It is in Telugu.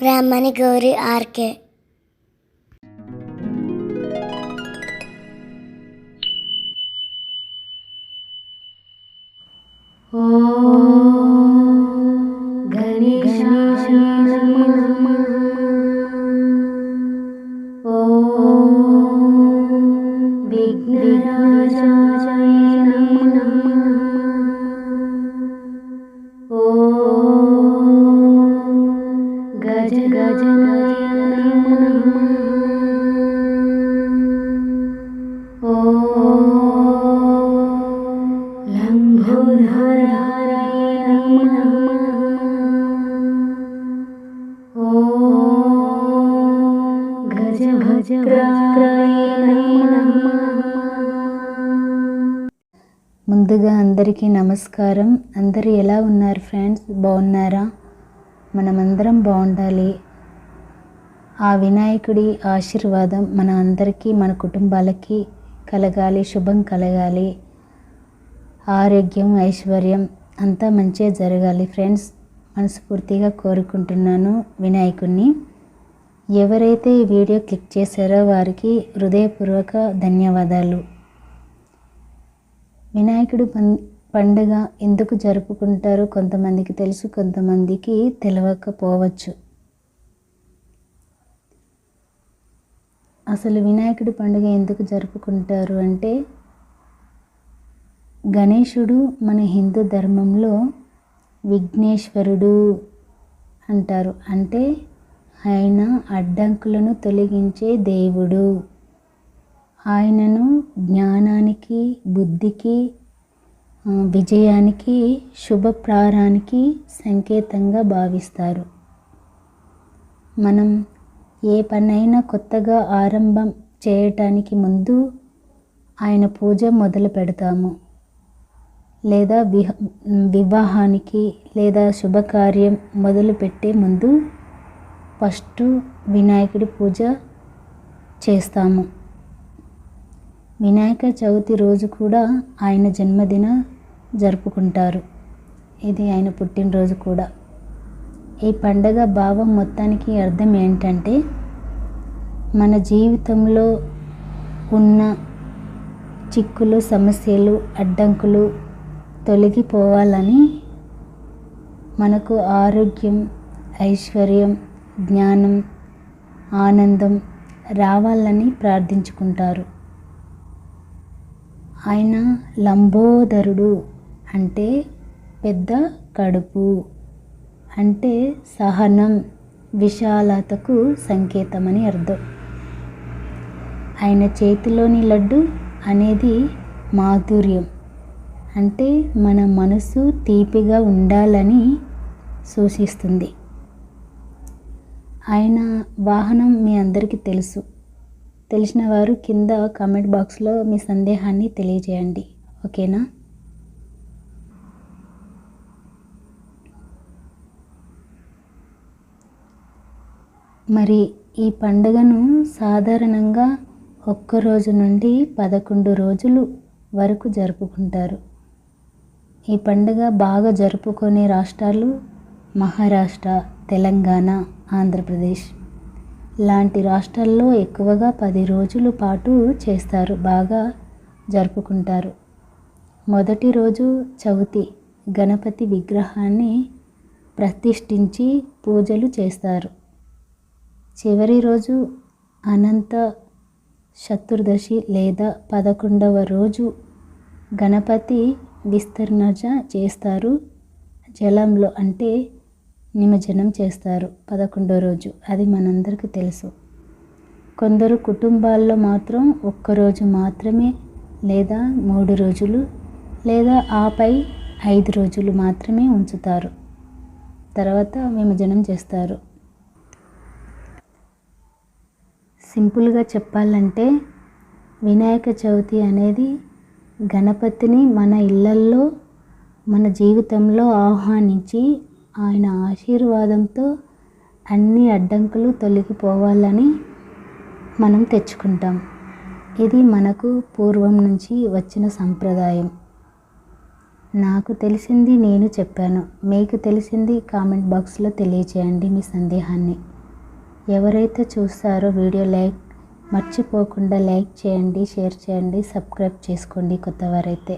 బ్రాహ్మణి గౌరి ఆర్కే గణేశాయ ముందుగా అందరికీ నమస్కారం. అందరూ ఎలా ఉన్నారు ఫ్రెండ్స్? బాగున్నారా? మనమందరం బాగుండాలి. ఆ వినాయకుడి ఆశీర్వాదం మన అందరికీ మన కుటుంబాలకి కలగాలి శుభం కలగాలి. ఆరోగ్యం ఐశ్వర్యం అంతా మంచిగా జరగాలి. ఫ్రెండ్స్ మనస్ఫూర్తిగా కోరుకుంటున్నాను వినాయకుడిని ఎవరైతే ఈ వీడియో క్లిక్ చేశారో వారికి హృదయపూర్వక ధన్యవాదాలు. వినాయకుడు పండుగ ఎందుకు జరుపుకుంటారో కొంతమందికి తెలుసు కొంతమందికి తెలియకపోవచ్చు అసలు వినాయకుడి పండుగ ఎందుకు జరుపుకుంటారు అంటే గణేశుడు మన హిందూ ధర్మంలో విఘ్నేశ్వరుడు అంటారు. అంటే ఆయన అడ్డంకులను తొలగించే దేవుడు. ఆయనను జ్ఞానానికి బుద్ధికి విజయానికి శుభప్రారానికి సంకేతంగా భావిస్తారు. మనం ఏ పనైనా కొత్తగా ఆరంభం చేయటానికి ముందు ఆయన పూజ మొదలు పెడతాము. లేదా విహ వివాహానికి లేదా శుభకార్యం మొదలు పెట్టే ముందు ఫస్ట్ వినాయకుడి పూజ చేస్తాము. వినాయక చవితి రోజు కూడా ఆయన జన్మదిన జరుపుకుంటారు. ఇది ఆయన పుట్టినరోజు కూడా. ఈ పండగ భావం మొత్తానికి అర్థం ఏంటంటే మన జీవితంలో ఉన్న చిక్కులు సమస్యలు అడ్డంకులు తొలగిపోవాలని మనకు ఆరోగ్యం ఐశ్వర్యం జ్ఞానం ఆనందం రావాలని ప్రార్థించుకుంటారు. ఆయన లంబోదరుడు అంటే పెద్ద కడుపు. అంటే సహనం విశాలతకు సంకేతమని అర్థం. ఆయన చేతిలోని లడ్డు అనేది మాధుర్యం. అంటే మన మనసు తీపిగా ఉండాలని సూచిస్తుంది. ఆయన వాహనం మీ అందరికీ తెలుసు. తెలిసిన వారు కింద కామెంట్ బాక్స్లో మీ సందేహాన్ని తెలియజేయండి. ఓకేనా? మరి ఈ పండుగను సాధారణంగా ఒక్క రోజు నుండి పదకొండు రోజులు వరకు జరుపుకుంటారు. ఈ పండుగ బాగా జరుపుకునే రాష్ట్రాలు మహారాష్ట్ర తెలంగాణ ఆంధ్రప్రదేశ్. లాంటి రాష్ట్రాల్లో ఎక్కువగా పది రోజుల పాటు చేస్తారు బాగా జరుపుకుంటారు. మొదటి రోజు చవితి గణపతి విగ్రహాన్ని ప్రతిష్ఠించి పూజలు చేస్తారు. చివరి రోజు అనంత చతుర్దశి లేదా పదకొండవ రోజు గణపతి విస్తరణ చేస్తారు. జలంలో అంటే నిమజ్జనం చేస్తారు పదకొండో రోజు. అది మనందరికీ తెలుసు. కొందరు కుటుంబాల్లో మాత్రం ఒక్కరోజు మాత్రమే లేదా మూడు రోజులు లేదా ఆపై ఐదు రోజులు మాత్రమే ఉంచుతారు. తర్వాత నిమజ్జనం చేస్తారు. సింపుల్గా చెప్పాలంటే వినాయక చవితి అనేది గణపతిని మన ఇళ్ళల్లో మన జీవితంలో ఆహ్వానించి ఆయన ఆశీర్వాదంతో అన్ని అడ్డంకులు తొలగిపోవాలని మనం తెచ్చుకుంటాం. ఇది మనకు పూర్వం నుంచి వచ్చిన సంప్రదాయం. నాకు తెలిసింది నేను చెప్పాను. మీకు తెలిసింది కామెంట్ బాక్స్లో తెలియజేయండి మీ సందేహాన్ని. ఎవరైతే చూస్తారో వీడియో లైక్ మర్చిపోకుండా లైక్ చేయండి షేర్ చేయండి సబ్స్క్రైబ్ చేసుకోండి కొత్తవారైతే.